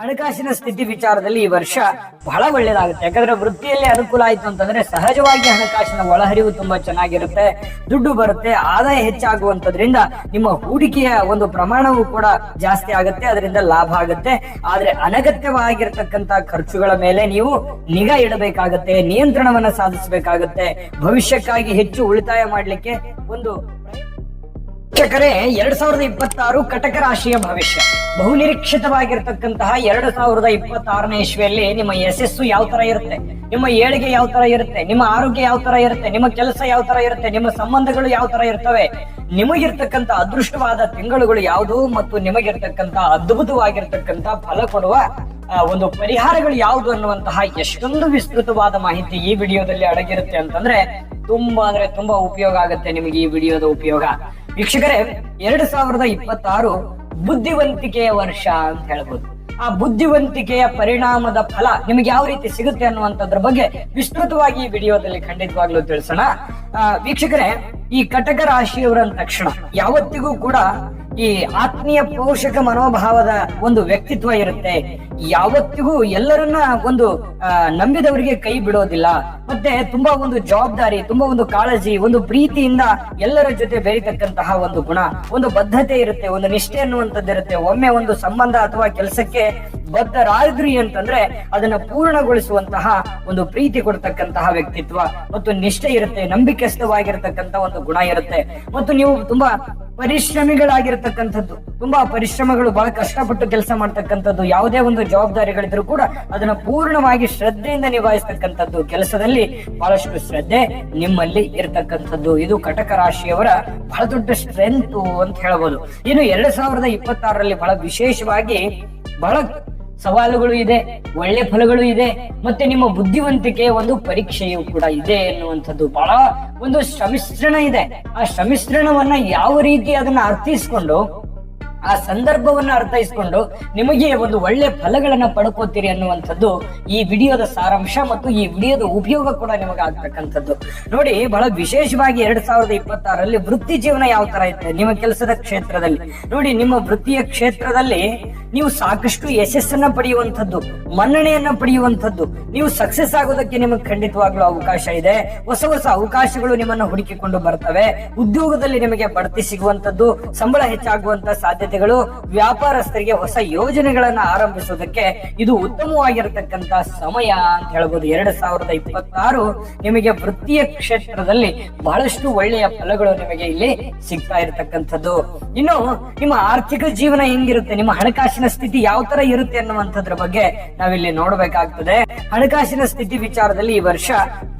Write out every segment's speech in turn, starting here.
ಹಣಕಾಸಿನ ಸ್ಥಿತಿ ವಿಚಾರದಲ್ಲಿ ಈ ವರ್ಷ ಬಹಳ ಒಳ್ಳೇದಾಗುತ್ತೆ. ಯಾಕಂದ್ರೆ ವೃತ್ತಿಯಲ್ಲಿ ಅನುಕೂಲ ಆಯ್ತು ಅಂತಂದ್ರೆ ಸಹಜವಾಗಿ ಹಣಕಾಸಿನ ಒಳಹರಿವು ತುಂಬಾ ಚೆನ್ನಾಗಿರುತ್ತೆ, ದುಡ್ಡು ಬರುತ್ತೆ, ಆದಾಯ ಹೆಚ್ಚಾಗುವಂತದ್ರಿಂದ ನಿಮ್ಮ ಹೂಡಿಕೆಯ ಒಂದು ಪ್ರಮಾಣವು ಕೂಡ ಜಾಸ್ತಿ ಆಗುತ್ತೆ, ಅದರಿಂದ ಲಾಭ ಆಗುತ್ತೆ. ಆದ್ರೆ ಅನಗತ್ಯವಾಗಿರ್ತಕ್ಕಂತ ಖರ್ಚುಗಳ ಮೇಲೆ ನೀವು ನಿಗಾ ಇಡಬೇಕಾಗತ್ತೆ, ನಿಯಂತ್ರಣವನ್ನ ಸಾಧಿಸಬೇಕಾಗತ್ತೆ. ಭವಿಷ್ಯಕ್ಕಾಗಿ ಹೆಚ್ಚು ಉಳಿತಾಯ ಮಾಡ್ಲಿಕ್ಕೆ ಒಂದು ವೀಕ್ಷಕರೇ, ಎರಡ್ ಸಾವಿರದ ಇಪ್ಪತ್ತಾರು ಕಟಕ ರಾಶಿಯ ಭವಿಷ್ಯ. ಬಹು ನಿರೀಕ್ಷಿತವಾಗಿರ್ತಕ್ಕಂತಹ ಎರಡು ಸಾವಿರದ ಇಪ್ಪತ್ತಾರನೇ ಇಸ್ವಿಯಲ್ಲಿ ನಿಮ್ಮ ಯಶಸ್ಸು ಯಾವ ತರ ಇರುತ್ತೆ? ನಿಮ್ಮ ಏಳಿಗೆ ಯಾವ ತರ ಇರುತ್ತೆ? ನಿಮ್ಮ ಆರೋಗ್ಯ ಯಾವ ತರ ಇರುತ್ತೆ? ನಿಮ್ಮ ಕೆಲಸ ಯಾವ ತರ ಇರುತ್ತೆ? ನಿಮ್ಮ ಸಂಬಂಧಗಳು ಯಾವ ತರ ಇರ್ತವೆ? ನಿಮಗಿರ್ತಕ್ಕಂತ ಅದೃಷ್ಟವಾದ ತಿಂಗಳುಗಳು ಯಾವುದು ಮತ್ತು ನಿಮಗಿರ್ತಕ್ಕಂತ ಅದ್ಭುತವಾಗಿರ್ತಕ್ಕಂತ ಫಲ ಕೊಡುವ ಒಂದು ಪರಿಹಾರಗಳು ಯಾವುದು ಅನ್ನುವಂತಹ ಎಷ್ಟೊಂದು ವಿಸ್ತೃತವಾದ ಮಾಹಿತಿ ಈ ವಿಡಿಯೋದಲ್ಲಿ ಅಡಗಿರುತ್ತೆ ಅಂತಂದ್ರೆ ತುಂಬಾ ಅಂದ್ರೆ ತುಂಬಾ ಉಪಯೋಗ ಆಗುತ್ತೆ ನಿಮಗೆ ಈ ವಿಡಿಯೋದ ಉಪಯೋಗ. ವೀಕ್ಷಕರೇ, ಎರಡು ಸಾವಿರದ ಇಪ್ಪತ್ತಾರು ಬುದ್ಧಿವಂತಿಕೆಯ ವರ್ಷ ಅಂತ ಹೇಳ್ಬೋದು. ಆ ಬುದ್ಧಿವಂತಿಕೆಯ ಪರಿಣಾಮದ ಫಲ ನಿಮಗೆ ಯಾವ ರೀತಿ ಸಿಗುತ್ತೆ ಅನ್ನುವಂಥದ್ರ ಬಗ್ಗೆ ವಿಸ್ತೃತವಾಗಿ ಈ ವಿಡಿಯೋದಲ್ಲಿ ಖಂಡಿತವಾಗ್ಲೂ ತಿಳಿಸೋಣ. ವೀಕ್ಷಕರೇ, ಈ ಕಟಕ ರಾಶಿಯವರ ತಕ್ಷಣ ಯಾವತ್ತಿಗೂ ಕೂಡ ಈ ಆತ್ಮೀಯ ಪೋಷಕ ಮನೋಭಾವದ ಒಂದು ವ್ಯಕ್ತಿತ್ವ ಇರುತ್ತೆ. ಯಾವತ್ತಿಗೂ ಎಲ್ಲರನ್ನ ಒಂದು ನಂಬಿದವರಿಗೆ ಕೈ ಬಿಡೋದಿಲ್ಲ. ಮತ್ತೆ ತುಂಬಾ ಒಂದು ಜವಾಬ್ದಾರಿ, ತುಂಬಾ ಒಂದು ಕಾಳಜಿ, ಒಂದು ಪ್ರೀತಿಯಿಂದ ಎಲ್ಲರ ಜೊತೆ ಬೆರೀತಕ್ಕಂತಹ ಒಂದು ಗುಣ. ಒಂದು ಬದ್ಧತೆ ಇರುತ್ತೆ, ಒಂದು ನಿಷ್ಠೆ ಅನ್ನುವಂಥದ್ದು ಇರುತ್ತೆ. ಒಮ್ಮೆ ಒಂದು ಸಂಬಂಧ ಅಥವಾ ಕೆಲಸಕ್ಕೆ ಬದ್ಧರಾದ್ರಿ ಅಂತಂದ್ರೆ ಅದನ್ನ ಪೂರ್ಣಗೊಳಿಸುವಂತಹ ಒಂದು ಪ್ರೀತಿ ಕೊಡ್ತಕ್ಕಂತಹ ವ್ಯಕ್ತಿತ್ವ ಮತ್ತು ನಿಷ್ಠೆ ಇರುತ್ತೆ ನಂಬಿಕೆಸ್ತವಾಗಿರ್ತಕ್ಕಂತ ಒಂದು ಗುಣ ಇರುತ್ತೆ. ಮತ್ತು ನೀವು ತುಂಬಾ ಪರಿಶ್ರಮಿಗಳಾಗಿರ್ತಕ್ಕಂಥದ್ದು, ತುಂಬಾ ಪರಿಶ್ರಮಗಳು ಬಹಳ ಕಷ್ಟಪಟ್ಟು ಕೆಲಸ ಮಾಡ್ತಕ್ಕಂಥದ್ದು, ಯಾವುದೇ ಒಂದು ಜವಾಬ್ದಾರಿಗಳಿದ್ರು ಕೂಡ ಅದನ್ನ ಪೂರ್ಣವಾಗಿ ಶ್ರದ್ಧೆಯಿಂದ ನಿಭಾಯಿಸ್ತಕ್ಕಂಥದ್ದು ಕೆಲಸದಲ್ಲಿ ಬಹಳಷ್ಟು ಶ್ರದ್ಧೆ ನಿಮ್ಮಲ್ಲಿ ಇರ್ತಕ್ಕಂಥದ್ದು. ಇದು ಕಟಕ ರಾಶಿಯವರ ಬಹಳ ದೊಡ್ಡ ಸ್ಟ್ರೆಂತ್ ಅಂತ ಹೇಳಬಹುದು ಇನ್ನು ಎರಡ್ ಸಾವಿರದ ಇಪ್ಪತ್ತಾರರಲ್ಲಿ ಬಹಳ ವಿಶೇಷವಾಗಿ ಬಹಳ ಸವಾಲುಗಳು ಇದೆ, ಒಳ್ಳೆ ಫಲಗಳು ಇದೆ, ಮತ್ತೆ ನಿಮ್ಮ ಬುದ್ಧಿವಂತಿಕೆ ಒಂದು ಪರೀಕ್ಷೆಯು ಕೂಡ ಇದೆ ಎನ್ನುವಂಥದ್ದು. ಬಹಳ ಒಂದು ಶ್ರಮಿಶ್ರಣ ಇದೆ. ಆ ಶ್ರಮಿಶ್ರಣವನ್ನ ಯಾವ ರೀತಿ ಅದನ್ನ ಅರ್ಥೈಸ್ಕೊಂಡು ಆ ಸಂದರ್ಭವನ್ನ ಅರ್ಥೈಸಿಕೊಂಡು ನಿಮಗೆ ಒಂದು ಒಳ್ಳೆ ಫಲಗಳನ್ನ ಪಡ್ಕೋತೀರಿ ಅನ್ನುವಂಥದ್ದು ಈ ವಿಡಿಯೋದ ಸಾರಾಂಶ ಮತ್ತು ಈ ವಿಡಿಯೋದ ಉಪಯೋಗ ಕೂಡ ನಿಮಗೆ ಆಗ್ತಕ್ಕಂಥದ್ದು ನೋಡಿ, ಬಹಳ ವಿಶೇಷವಾಗಿ ಎರಡ್ ಸಾವಿರದ ಇಪ್ಪತ್ತಾರರಲ್ಲಿ ವೃತ್ತಿ ಜೀವನ ಯಾವ ತರ ಇತ್ತು? ನಿಮ್ಮ ಕೆಲಸದ ಕ್ಷೇತ್ರದಲ್ಲಿ. ನೋಡಿ, ನಿಮ್ಮ ವೃತ್ತಿಯ ಕ್ಷೇತ್ರದಲ್ಲಿ ನೀವು ಸಾಕಷ್ಟು ಯಶಸ್ಸನ್ನ ಪಡೆಯುವಂಥದ್ದು, ಮನ್ನಣೆಯನ್ನ ಪಡೆಯುವಂಥದ್ದು. ನೀವು ಸಕ್ಸಸ್ ಆಗೋದಕ್ಕೆ ನಿಮಗೆ ಖಂಡಿತವಾಗ್ಲೂ ಅವಕಾಶ ಇದೆ. ಹೊಸ ಹೊಸ ಅವಕಾಶಗಳು ನಿಮ್ಮನ್ನ ಹುಡುಕಿಕೊಂಡು ಬರ್ತವೆ. ಉದ್ಯೋಗದಲ್ಲಿ ನಿಮಗೆ ಬಡ್ತಿ ಸಿಗುವಂತದ್ದು ಸಂಬಳ ಹೆಚ್ಚಾಗುವಂತ ಸಾಧ್ಯತೆಗಳು ವ್ಯಾಪಾರಸ್ಥರಿಗೆ ಹೊಸ ಯೋಜನೆಗಳನ್ನ ಆರಂಭಿಸೋದಕ್ಕೆ ಇದು ಉತ್ತಮವಾಗಿರತಕ್ಕಂತ ಸಮಯ ಅಂತ ಹೇಳ್ಬೋದು. ಎರಡ್ ಸಾವಿರದ ಇಪ್ಪತ್ತಾರು ನಿಮಗೆ ವೃತ್ತಿಯ ಕ್ಷೇತ್ರದಲ್ಲಿ ಬಹಳಷ್ಟು ಒಳ್ಳೆಯ ಫಲಗಳು ನಿಮಗೆ ಇಲ್ಲಿ ಸಿಗ್ತಾ ಇರತಕ್ಕಂಥದ್ದು. ಇನ್ನು ನಿಮ್ಮ ಆರ್ಥಿಕ ಜೀವನ ಹೆಂಗಿರುತ್ತೆ? ನಿಮ್ಮ ಹಣಕಾಸಿನ ಸ್ಥಿತಿ ಯಾವ ತರ ಇರುತ್ತೆ ಅನ್ನುವಂಥದ್ರ ಬಗ್ಗೆ ನಾವಿಲ್ಲಿ ನೋಡ್ಬೇಕಾಗ್ತದೆ. ಹಣಕಾಸಿನ ಸ್ಥಿತಿ ವಿಚಾರದಲ್ಲಿ ಈ ವರ್ಷ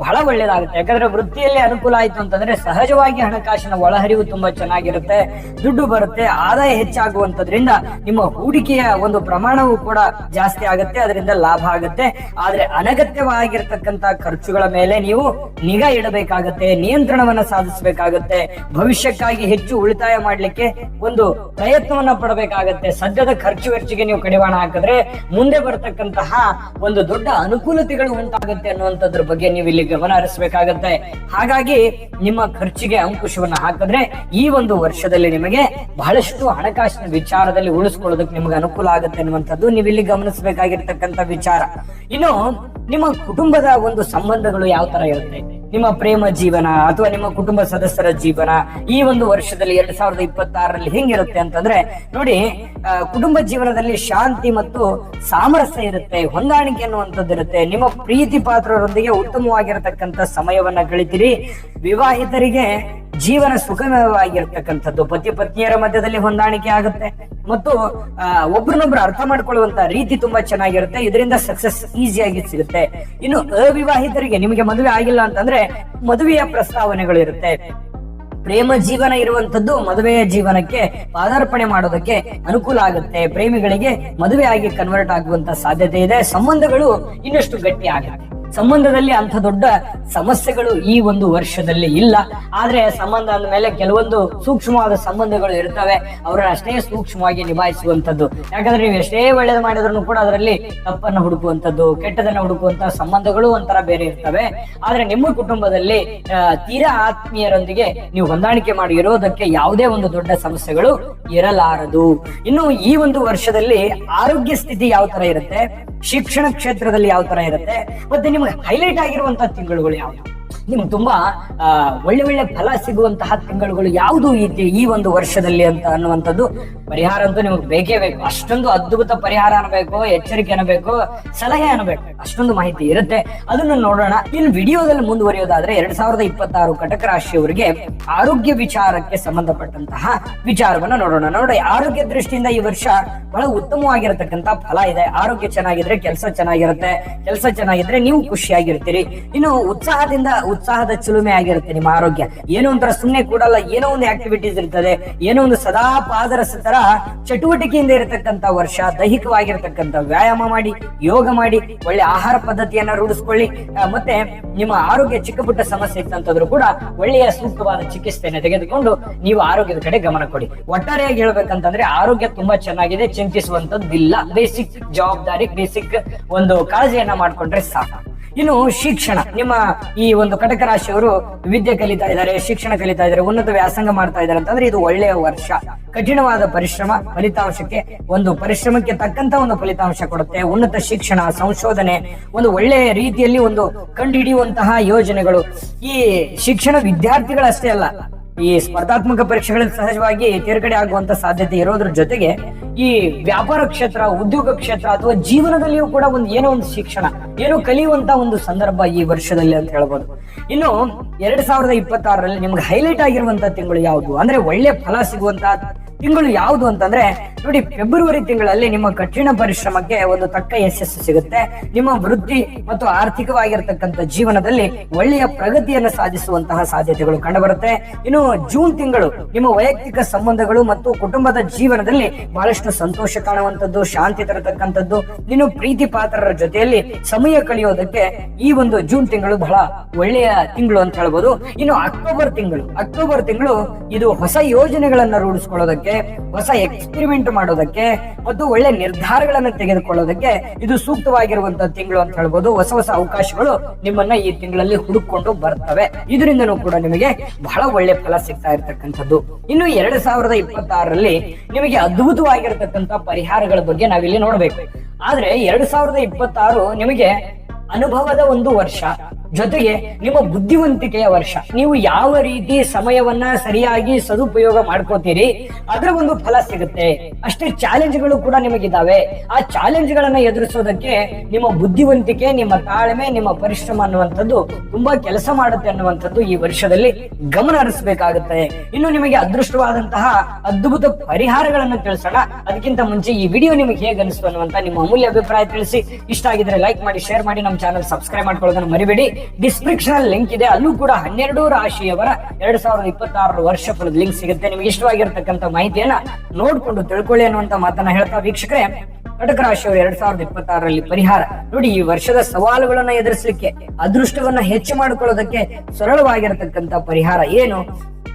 ಬಹಳ ಒಳ್ಳೇದಾಗುತ್ತೆ ಯಾಕಂದ್ರೆ ವೃತ್ತಿಯಲ್ಲಿ ಅನುಕೂಲ ಆಯ್ತು ಅಂತಂದ್ರೆ ಸಹಜವಾಗಿ ಹಣಕಾಸಿನ ಒಳಹರಿವು ತುಂಬಾ ಚೆನ್ನಾಗಿರುತ್ತೆ. ದುಡ್ಡು ಬರುತ್ತೆ, ಆದಾಯ ಹೆಚ್ಚಾಗುವಂತದ್ರಿಂದ ನಿಮ್ಮ ಹೂಡಿಕೆಯ ಒಂದು ಪ್ರಮಾಣವು ಕೂಡ ಜಾಸ್ತಿ ಆಗುತ್ತೆ, ಅದರಿಂದ ಲಾಭ ಆಗುತ್ತೆ. ಆದ್ರೆ ಅನಗತ್ಯವಾಗಿರ್ತಕ್ಕಂತ ಖರ್ಚುಗಳ ಮೇಲೆ ನೀವು ನಿಗಾ ಇಡಬೇಕಾಗತ್ತೆ, ನಿಯಂತ್ರಣವನ್ನ ಸಾಧಿಸಬೇಕಾಗತ್ತೆ. ಭವಿಷ್ಯಕ್ಕಾಗಿ ಹೆಚ್ಚು ಉಳಿತಾಯ ಮಾಡ್ಲಿಕ್ಕೆ ಒಂದು ಪ್ರಯತ್ನವನ್ನ ಪಡಬೇಕಾಗತ್ತೆ. ಸದ್ಯದ ಖರ್ಚು ವೆಚ್ಚಿಗೆ ನೀವು ಕಡಿವಾಣ ಹಾಕಿದ್ರೆ ಮುಂದೆ ಬರ್ತಕ್ಕಂತಹ ಒಂದು ದೊಡ್ಡ ಅನುಕೂಲತೆಗಳು ಉಂಟಾಗುತ್ತೆ ಅನ್ನುವಂಥದ್ರ ಬಗ್ಗೆ ನೀವು ಇಲ್ಲಿ ಗಮನ ಹರಿಸಬೇಕಾಗತ್ತೆ. ಹಾಗಾಗಿ ನಿಮ್ಮ ಖರ್ಚಿಗೆ ಅಂಕುಶವನ್ನ ಹಾಕಿದ್ರೆ ಈ ಒಂದು ವರ್ಷದಲ್ಲಿ ನಿಮಗೆ ಬಹಳಷ್ಟು ಹಣಕಾಸಿನ ವಿಚಾರದಲ್ಲಿ ಉಳಿಸ್ಕೊಳ್ಳೋದಕ್ಕೆ ನಿಮ್ಗೆ ಅನುಕೂಲ ಆಗುತ್ತೆ ಅನ್ನುವಂಥದ್ದು ನೀವು ಇಲ್ಲಿ ಗಮನಿಸಬೇಕಾಗಿರ್ತಕ್ಕಂಥ ವಿಚಾರ. ಇನ್ನು ನಿಮ್ಮ ಕುಟುಂಬದ ಒಂದು ಸಂಬಂಧಗಳು ಯಾವ ತರ ಇರುತ್ತೆ? ನಿಮ್ಮ ಪ್ರೇಮ ಜೀವನ ಅಥವಾ ನಿಮ್ಮ ಕುಟುಂಬ ಸದಸ್ಯರ ಜೀವನ ಈ ಒಂದು ವರ್ಷದಲ್ಲಿ ಎರಡ್ ಸಾವಿರದ ಇಪ್ಪತ್ತಾರರಲ್ಲಿ ಹೆಂಗಿರುತ್ತೆ ಅಂತಂದ್ರೆ, ನೋಡಿ ಕುಟುಂಬ ಜೀವನದಲ್ಲಿ ಶಾಂತಿ ಮತ್ತು ಸಾಮರಸ್ಯ ಇರುತ್ತೆ, ಹೊಂದಾಣಿಕೆ ಅನ್ನುವಂಥದ್ದು ಇರುತ್ತೆ. ನಿಮ್ಮ ಪ್ರೀತಿ ಪಾತ್ರರೊಂದಿಗೆ ಉತ್ತಮವಾಗಿರತಕ್ಕಂತ ಸಮಯವನ್ನ ಕಳಿತೀರಿ ವಿವಾಹಿತರಿಗೆ ಜೀವನ ಸುಖಮವಾಗಿರ್ತಕ್ಕಂಥದ್ದು ಪತಿ ಪತ್ನಿಯರ ಮಧ್ಯದಲ್ಲಿ ಹೊಂದಾಣಿಕೆ ಆಗುತ್ತೆ. ಮತ್ತು ಒಬ್ರನ್ನೊಬ್ರು ಅರ್ಥ ಮಾಡ್ಕೊಳ್ಳುವಂತ ರೀತಿ ತುಂಬಾ ಚೆನ್ನಾಗಿರುತ್ತೆ. ಇದರಿಂದ ಸಕ್ಸಸ್ ಈಸಿಯಾಗಿ ಸಿಗುತ್ತೆ. ಇನ್ನು ಅವಿವಾಹಿತರಿಗೆ ನಿಮಗೆ ಮದುವೆ ಆಗಿಲ್ಲ ಅಂತಂದ್ರೆ ಮದುವೆಯ ಪ್ರಸ್ತಾವನೆಗಳು ಇರುತ್ತೆ ಪ್ರೇಮ ಜೀವನ ಇರುವಂತದ್ದು ಮದುವೆಯ ಜೀವನಕ್ಕೆ ಪಾದಾರ್ಪಣೆ ಮಾಡೋದಕ್ಕೆ ಅನುಕೂಲ ಆಗುತ್ತೆ. ಪ್ರೇಮಿಗಳಿಗೆ ಮದುವೆ ಆಗಿ ಕನ್ವರ್ಟ್ ಆಗುವಂತ ಸಾಧ್ಯತೆ ಇದೆ. ಸಂಬಂಧಗಳು ಇನ್ನಷ್ಟು ಗಟ್ಟಿ ಆಗುತ್ತೆ. ಸಂಬಂಧದಲ್ಲಿ ಅಂತ ದೊಡ್ಡ ಸಮಸ್ಯೆಗಳು ಈ ಒಂದು ವರ್ಷದಲ್ಲಿ ಇಲ್ಲ. ಆದ್ರೆ ಸಂಬಂಧ ಅಂದ್ಮೇಲೆ ಕೆಲವೊಂದು ಸೂಕ್ಷ್ಮವಾದ ಸಂಬಂಧಗಳು ಇರ್ತವೆ. ಅವರನ್ನ ಅಷ್ಟೇ ಸೂಕ್ಷ್ಮವಾಗಿ ನಿಭಾಯಿಸುವಂತದ್ದು ಯಾಕಂದ್ರೆ ನೀವು ಎಷ್ಟೇ ಒಳ್ಳೇದು ಮಾಡಿದ್ರು ಕೂಡ ಅದರಲ್ಲಿ ತಪ್ಪನ್ನು ಹುಡುಕುವಂತದ್ದು ಕೆಟ್ಟದನ್ನ ಹುಡುಕುವಂತಹ ಸಂಬಂಧಗಳು ಒಂಥರ ಬೇರೆ ಇರ್ತವೆ. ಆದ್ರೆ ನಿಮ್ಮ ಕುಟುಂಬದಲ್ಲಿ ತೀರಾ ಆತ್ಮೀಯರೊಂದಿಗೆ ನೀವು ಹೊಂದಾಣಿಕೆ ಮಾಡಿ ಇರೋದಕ್ಕೆ ಯಾವುದೇ ಒಂದು ದೊಡ್ಡ ಸಮಸ್ಯೆಗಳು ಇರಲಾರದು. ಇನ್ನು ಈ ಒಂದು ವರ್ಷದಲ್ಲಿ ಆರೋಗ್ಯ ಸ್ಥಿತಿ ಯಾವ ತರ ಇರುತ್ತೆ? ಶಿಕ್ಷಣ ಕ್ಷೇತ್ರದಲ್ಲಿ ಯಾವ ತರ ಇರುತ್ತೆ? ಮತ್ತೆ ನಿಮ್ಗೆ ಹೈಲೈಟ್ ಆಗಿರುವಂತಹ ತಿಂಗಳುಗಳು ಯಾವ್ದು? ನಿಮ್ಗೆ ತುಂಬಾ ಒಳ್ಳೆ ಒಳ್ಳೆ ಫಲ ಸಿಗುವಂತಹ ತಿಂಗಳುಗಳು ಯಾವುದು ಇದೆ ಈ ಒಂದು ವರ್ಷದಲ್ಲಿ ಅಂತ ಅನ್ನುವಂಥದ್ದು ಪರಿಹಾರ ಅಂತೂ ನಿಮಗೆ ಬೇಕೇ ಬೇಕು. ಅಷ್ಟೊಂದು ಅದ್ಭುತ ಪರಿಹಾರ ಅನ್ನಬೇಕು ಎಚ್ಚರಿಕೆ ಅನ್ನಬೇಕು ಸಲಹೆ ಅನ್ನಬೇಕು ಅಷ್ಟೊಂದು ಮಾಹಿತಿ ಇರುತ್ತೆ. ಅದನ್ನು ನೋಡೋಣ. ಇನ್ನು ವಿಡಿಯೋದಲ್ಲಿ ಮುಂದುವರಿಯೋದಾದ್ರೆ ಎರಡ್ ಸಾವಿರದ ಇಪ್ಪತ್ತಾರು ಕಟಕ ರಾಶಿಯವರಿಗೆ ಆರೋಗ್ಯ ವಿಚಾರಕ್ಕೆ ಸಂಬಂಧಪಟ್ಟಂತಹ ವಿಚಾರವನ್ನ ನೋಡೋಣ. ನೋಡಿ, ಆರೋಗ್ಯ ದೃಷ್ಟಿಯಿಂದ ಈ ವರ್ಷ ಬಹಳ ಉತ್ತಮವಾಗಿರತಕ್ಕಂತ ಫಲ ಇದೆ. ಆರೋಗ್ಯ ಚೆನ್ನಾಗಿದ್ರೆ ಕೆಲಸ ಚೆನ್ನಾಗಿರುತ್ತೆ. ಕೆಲಸ ಚೆನ್ನಾಗಿದ್ರೆ ನೀವು ಖುಷಿಯಾಗಿರ್ತೀರಿ. ಇನ್ನು ಉತ್ಸಾಹದಿಂದ ಉತ್ಸಾಹದ ಚಿಲುಮೆ ಆಗಿರುತ್ತೆ ನಿಮ್ಮ ಆರೋಗ್ಯ. ಏನೋ ಒಂಥರ ಸುಮ್ಮನೆ ಕೂಡಲ್ಲ, ಏನೋ ಒಂದು ಆಕ್ಟಿವಿಟೀಸ್ ಇರ್ತದೆ, ಏನೋ ಒಂದು ಸದಾ ಪಾದರಸ ತರ ಚಟುವಟಿಕೆಯಿಂದ ಇರತಕ್ಕಂತ ವರ್ಷ ದೈಹಿಕವಾಗಿರತಕ್ಕಂತ ವ್ಯಾಯಾಮ ಮಾಡಿ, ಯೋಗ ಮಾಡಿ, ಒಳ್ಳೆ ಆಹಾರ ಪದ್ಧತಿಯನ್ನ ರೂಢಿಸ್ಕೊಳ್ಳಿ. ಮತ್ತೆ ನಿಮ್ಮ ಆರೋಗ್ಯ ಚಿಕ್ಕ ಪುಟ್ಟ ಸಮಸ್ಯೆ ಇತ್ತಂತಂದ್ರೂ ಕೂಡ ಒಳ್ಳೆಯ ಸೂಕ್ತವಾದ ಚಿಕಿತ್ಸೆಯನ್ನು ತೆಗೆದುಕೊಂಡು ನೀವು ಆರೋಗ್ಯದ ಕಡೆ ಗಮನ ಕೊಡಿ. ಒಟ್ಟಾರೆಯಾಗಿ ಹೇಳ್ಬೇಕಂತಂದ್ರೆ ಆರೋಗ್ಯ ತುಂಬಾ ಚೆನ್ನಾಗಿದೆ ಚಿಂತಿಸುವಂತದ್ದು ಇಲ್ಲ ಬೇಸಿಕ್ ಜವಾಬ್ದಾರಿ ಬೇಸಿಕ್ ಒಂದು ಕಾಳಜಿಯನ್ನ ಮಾಡ್ಕೊಂಡ್ರೆ ಸಾಕು. ಇನ್ನು ಶಿಕ್ಷಣ, ನಿಮ್ಮ ಈ ಒಂದು ಕಟಕ ರಾಶಿಯವರು ವಿದ್ಯೆ ಕಲಿತಾ ಇದ್ದಾರೆ, ಶಿಕ್ಷಣ ಕಲಿತಾ ಇದ್ದಾರೆ, ಉನ್ನತ ವ್ಯಾಸಂಗ ಮಾಡ್ತಾ ಇದ್ದಾರೆ ಅಂತಂದ್ರೆ ಇದು ಒಳ್ಳೆಯ ವರ್ಷ. ಕಠಿಣವಾದ ಪರಿಶ್ರಮ, ಫಲಿತಾಂಶಕ್ಕೆ ಒಂದು ಪರಿಶ್ರಮಕ್ಕೆ ತಕ್ಕಂತ ಒಂದು ಫಲಿತಾಂಶ ಕೊಡುತ್ತೆ. ಉನ್ನತ ಶಿಕ್ಷಣ, ಸಂಶೋಧನೆ, ಒಂದು ಒಳ್ಳೆಯ ರೀತಿಯಲ್ಲಿ ಒಂದು ಕಂಡುಹಿಡಿಯುವಂತಹ ಯೋಜನೆಗಳು. ಈ ಶಿಕ್ಷಣ ವಿದ್ಯಾರ್ಥಿಗಳಷ್ಟೇ ಅಲ್ಲ ಈ ಸ್ಪರ್ಧಾತ್ಮಕ ಪರೀಕ್ಷೆಗಳಲ್ಲಿ ಸಹಜವಾಗಿ ತೇರ್ಗಡೆ ಆಗುವಂತ ಸಾಧ್ಯತೆ ಇರೋದ್ರ ಜೊತೆಗೆ ಈ ವ್ಯಾಪಾರ ಕ್ಷೇತ್ರ, ಉದ್ಯೋಗ ಕ್ಷೇತ್ರ ಅಥವಾ ಜೀವನದಲ್ಲಿಯೂ ಕೂಡ ಒಂದು ಏನೋ ಒಂದು ಶಿಕ್ಷಣ, ಏನೋ ಕಲಿಯುವಂತ ಒಂದು ಸಂದರ್ಭ ಈ ವರ್ಷದಲ್ಲಿ ಅಂತ ಹೇಳ್ಬೋದು. ಇನ್ನು ಎರಡ್ ಸಾವಿರದ ಇಪ್ಪತ್ತಾರರಲ್ಲಿ ನಿಮ್ಗೆ ಹೈಲೈಟ್ ಆಗಿರುವಂತ ತಿಂಗಳು ಯಾವುದು? ಅಂದ್ರೆ ಒಳ್ಳೆ ಫಲ ಸಿಗುವಂತ ತಿಂಗಳು ಯಾವುದು ಅಂತಂದ್ರೆ, ನೋಡಿ, ಫೆಬ್ರವರಿ ತಿಂಗಳಲ್ಲಿ ನಿಮ್ಮ ಕಠಿಣ ಪರಿಶ್ರಮಕ್ಕೆ ಒಂದು ತಕ್ಕ ಯಶಸ್ಸು ಸಿಗುತ್ತೆ. ನಿಮ್ಮ ವೃತ್ತಿ ಮತ್ತು ಆರ್ಥಿಕವಾಗಿರ್ತಕ್ಕಂಥ ಜೀವನದಲ್ಲಿ ಒಳ್ಳೆಯ ಪ್ರಗತಿಯನ್ನು ಸಾಧಿಸುವಂತಹ ಸಾಧ್ಯತೆಗಳು ಕಂಡುಬರುತ್ತೆ. ಇನ್ನು ಜೂನ್ ತಿಂಗಳು ನಿಮ್ಮ ವೈಯಕ್ತಿಕ ಸಂಬಂಧಗಳು ಮತ್ತು ಕುಟುಂಬದ ಜೀವನದಲ್ಲಿ ಬಹಳಷ್ಟು ಸಂತೋಷ ಕಾಣುವಂತದ್ದು ಶಾಂತಿ ತರತಕ್ಕಂಥದ್ದು. ಇನ್ನು ಪ್ರೀತಿ ಪಾತ್ರರ ಜೊತೆಯಲ್ಲಿ ಸಮಯ ಕಳೆಯೋದಕ್ಕೆ ಈ ಒಂದು ಜೂನ್ ತಿಂಗಳು ಬಹಳ ಒಳ್ಳೆಯ ತಿಂಗಳು ಅಂತ ಹೇಳ್ಬೋದು. ಇನ್ನು ಅಕ್ಟೋಬರ್ ತಿಂಗಳು ಅಕ್ಟೋಬರ್ ತಿಂಗಳು ಇದು ಹೊಸ ಯೋಜನೆಗಳನ್ನ ರೂಢಿಸ್ಕೊಳ್ಳೋದಕ್ಕೆ ಹೊಸ ಎಕ್ಸ್ಪೆರಿಮೆಂಟ್ ಮಾಡೋದಕ್ಕೆ ಮತ್ತು ಒಳ್ಳೆ ನಿರ್ಧಾರಗಳನ್ನ ತೆಗೆದುಕೊಳ್ಳೋದಕ್ಕೆ ಇದು ಸೂಕ್ತವಾಗಿರುವಂತಹ ತಿಂಗಳು ಅಂತ ಹೇಳ್ಬೋದು. ಹೊಸ ಹೊಸ ಅವಕಾಶಗಳು ನಿಮ್ಮನ್ನ ಈ ತಿಂಗಳಲ್ಲಿ ಹುಡುಕೊಂಡು ಬರ್ತವೆ. ಇದರಿಂದನೂ ಕೂಡ ನಿಮಗೆ ಬಹಳ ಒಳ್ಳೆ ಫಲ ಸಿಗ್ತಾ ಇರತಕ್ಕಂಥದ್ದು. ಇನ್ನು ಎರಡ್ ಸಾವಿರದ ಇಪ್ಪತ್ತಾರರಲ್ಲಿ ನಿಮಗೆ ಅದ್ಭುತವಾಗಿರತಕ್ಕಂತ ಪರಿಹಾರಗಳ ಬಗ್ಗೆ ನಾವಿಲ್ಲಿ ನೋಡ್ಬೇಕು. ಆದ್ರೆ ಎರಡ್ ಸಾವಿರದ ಇಪ್ಪತ್ತಾರು ನಿಮಗೆ ಅನುಭವದ ಒಂದು ವರ್ಷ. ಜೊತೆಗೆ ನಿಮ್ಮ ಬುದ್ಧಿವಂತಿಕೆಯ ವರ್ಷ. ನೀವು ಯಾವ ರೀತಿ ಸಮಯವನ್ನ ಸರಿಯಾಗಿ ಸದುಪಯೋಗ ಮಾಡ್ಕೋತೀರಿ, ಅದರ ಒಂದು ಫಲ ಸಿಗುತ್ತೆ. ಅಷ್ಟೇ ಚಾಲೆಂಜ್ಗಳು ಕೂಡ ನಿಮಗಿದ್ದಾವೆ ಆ ಚಾಲೆಂಜ್ ಗಳನ್ನ ಎದುರಿಸೋದಕ್ಕೆ ನಿಮ್ಮ ಬುದ್ಧಿವಂತಿಕೆ, ನಿಮ್ಮ ತಾಳ್ಮೆ, ನಿಮ್ಮ ಪರಿಶ್ರಮ ಅನ್ನುವಂಥದ್ದು ತುಂಬಾ ಕೆಲಸ ಮಾಡುತ್ತೆ ಅನ್ನುವಂಥದ್ದು ಈ ವರ್ಷದಲ್ಲಿ ಗಮನ ಹರಿಸಬೇಕಾಗುತ್ತೆ. ಇನ್ನು ನಿಮಗೆ ಅದೃಷ್ಟವಾದಂತಹ ಅದ್ಭುತ ಪರಿಹಾರಗಳನ್ನು ತಿಳಿಸೋಣ. ಅದಕ್ಕಿಂತ ಮುಂಚೆ ಈ ವಿಡಿಯೋ ನಿಮಗೆ ಹೇಗೆ ಅನಿಸ್ತು ಅನ್ನುವಂತ ನಿಮ್ಮ ಅಮೂಲ್ಯ ಅಭಿಪ್ರಾಯ ತಿಳಿಸಿ. ಇಷ್ಟ ಆಗಿದ್ರೆ ಲೈಕ್ ಮಾಡಿ ಶೇರ್ ಮಾಡಿ, ನಮ್ಮ ಚಾನಲ್ ಸಬ್ಸ್ಕ್ರೈಬ್ ಮಾಡ್ಕೊಳ್ಳೋದನ್ನು ಮರಿಬೇಡಿ. ಡಿಸ್ಕ್ರಿಪ್ಷನ್ ಲಿಂಕ್ ಇದೆ. ಅಲ್ಲೂ ಕೂಡ ಹನ್ನೆರಡು ರಾಶಿಯವರ ಎರಡ್ ಸಾವಿರದ ಇಪ್ಪತ್ತಾರರ ವರ್ಷ ಫಲದ ಲಿಂಕ್ ಸಿಗುತ್ತೆ. ನಿಮ್ಗೆ ಇಷ್ಟವಾಗಿರ್ತಕ್ಕಂಥ ಮಾಹಿತಿಯನ್ನ ನೋಡ್ಕೊಂಡು ತಿಳ್ಕೊಳ್ಳಿ ಅನ್ನುವಂತ ಮಾತನ್ನ ಹೇಳ್ತಾ ವೀಕ್ಷಕರೇ, ಕಟಕ ರಾಶಿಯವರು ಎರಡ್ ಸಾವಿರದ ಇಪ್ಪತ್ತಾರರಲ್ಲಿ ಪರಿಹಾರ. ನೋಡಿ, ಈ ವರ್ಷದ ಸವಾಲುಗಳನ್ನ ಎದುರಿಸಲಿಕ್ಕೆ, ಅದೃಷ್ಟವನ್ನ ಹೆಚ್ಚು ಮಾಡಿಕೊಳ್ಳೋದಕ್ಕೆ ಸರಳವಾಗಿರತಕ್ಕಂತ ಪರಿಹಾರ ಏನು?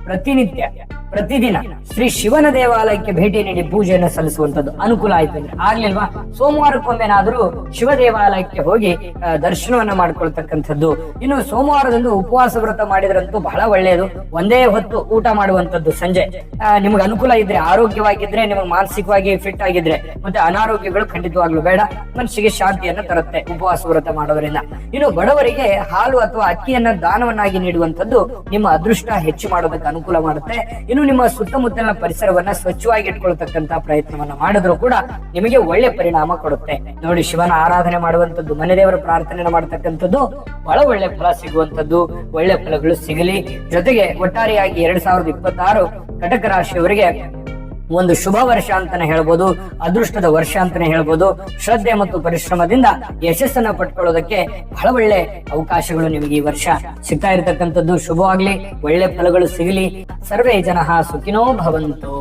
ಪ್ರತಿನಿತ್ಯ. ಪ್ರತಿದಿನ ಶ್ರೀ ಶಿವನ ದೇವಾಲಯಕ್ಕೆ ಭೇಟಿ ನೀಡಿ ಪೂಜೆಯನ್ನು ಸಲ್ಲಿಸುವಂತದ್ದು ಅನುಕೂಲ ಆಯ್ತು ಅಂದ್ರೆ ಆಗ್ಲಿಲ್ವಾ? ಸೋಮವಾರಕ್ಕೊಮ್ಮೆನಾದ್ರೂ ಶಿವ ದೇವಾಲಯಕ್ಕೆ ಹೋಗಿ ದರ್ಶನವನ್ನು ಮಾಡ್ಕೊಳ್ತಕ್ಕಂಥದ್ದು. ಇನ್ನು ಸೋಮವಾರದಂದು ಉಪವಾಸ ವ್ರತ ಮಾಡಿದ್ರಂತೂ ಬಹಳ ಒಳ್ಳೆಯದು ಒಂದೇ ಹೊತ್ತು ಊಟ ಮಾಡುವಂತದ್ದು ಸಂಜೆ. ನಿಮ್ಗೆ ಅನುಕೂಲ ಇದ್ರೆ, ಆರೋಗ್ಯವಾಗಿದ್ರೆ, ನಿಮಗೆ ಮಾನಸಿಕವಾಗಿ ಫಿಟ್ ಆಗಿದ್ರೆ, ಮತ್ತೆ ಅನಾರೋಗ್ಯಗಳು ಖಂಡಿತವಾಗ್ಲೂ ಬೇಡ. ಮನಸ್ಸಿಗೆ ಶಾಂತಿಯನ್ನ ತರುತ್ತೆ ಉಪವಾಸ ವ್ರತ ಮಾಡೋದ್ರಿಂದ. ಇನ್ನು ಬಡವರಿಗೆ ಹಾಲು ಅಥವಾ ಅಕ್ಕಿಯನ್ನ ದಾನವನ್ನಾಗಿ ನೀಡುವಂತದ್ದು ನಿಮ್ಮ ಅದೃಷ್ಟ ಹೆಚ್ಚು ಮಾಡೋದಕ್ಕೆ ಅನುಕೂಲ ಮಾಡುತ್ತೆ. ಇನ್ನು ನಿಮ್ಮ ಸುತ್ತಮುತ್ತಲಿನ ಪರಿಸರವನ್ನ ಸ್ವಚ್ಛವಾಗಿ ಇಟ್ಕೊಳ್ತಕ್ಕಂತ ಪ್ರಯತ್ನವನ್ನ ಮಾಡಿದ್ರು ಕೂಡ ನಿಮಗೆ ಒಳ್ಳೆ ಪರಿಣಾಮ ಕೊಡುತ್ತೆ. ನೋಡಿ, ಶಿವನ ಆರಾಧನೆ ಮಾಡುವಂತದ್ದು ಮನೆ ದೇವರ ಪ್ರಾರ್ಥನೆ ಮಾಡತಕ್ಕಂಥದ್ದು ಬಹಳ ಒಳ್ಳೆ ಫಲ ಸಿಗುವಂತದ್ದು ಒಳ್ಳೆ ಫಲಗಳು ಸಿಗಲಿ. ಜೊತೆಗೆ ಒಟ್ಟಾರೆಯಾಗಿ ಎರಡ್ ಸಾವಿರದ ಇಪ್ಪತ್ತಾರು ಕಟಕ ರಾಶಿಯವರಿಗೆ ಒಂದು ಶುಭ ವರ್ಷ ಅಂತಾನೆ ಹೇಳ್ಬೋದು, ಅದೃಷ್ಟದ ವರ್ಷ ಅಂತಾನೆ ಹೇಳ್ಬೋದು. ಶ್ರದ್ಧೆ ಮತ್ತು ಪರಿಶ್ರಮದಿಂದ ಯಶಸ್ಸನ್ನ ಪಡ್ಕೊಳ್ಳೋದಕ್ಕೆ ಬಹಳ ಒಳ್ಳೆ ಅವಕಾಶಗಳು ನಿಮಗೆ ಈ ವರ್ಷ ಸಿಗ್ತಾ ಇರತಕ್ಕಂಥದ್ದು. ಶುಭವಾಗ್ಲಿ, ಒಳ್ಳೆ ಫಲಗಳು ಸಿಗಲಿ. ಸರ್ವೇ ಜನ ಸುಖಿನೋ ಭವಂತು.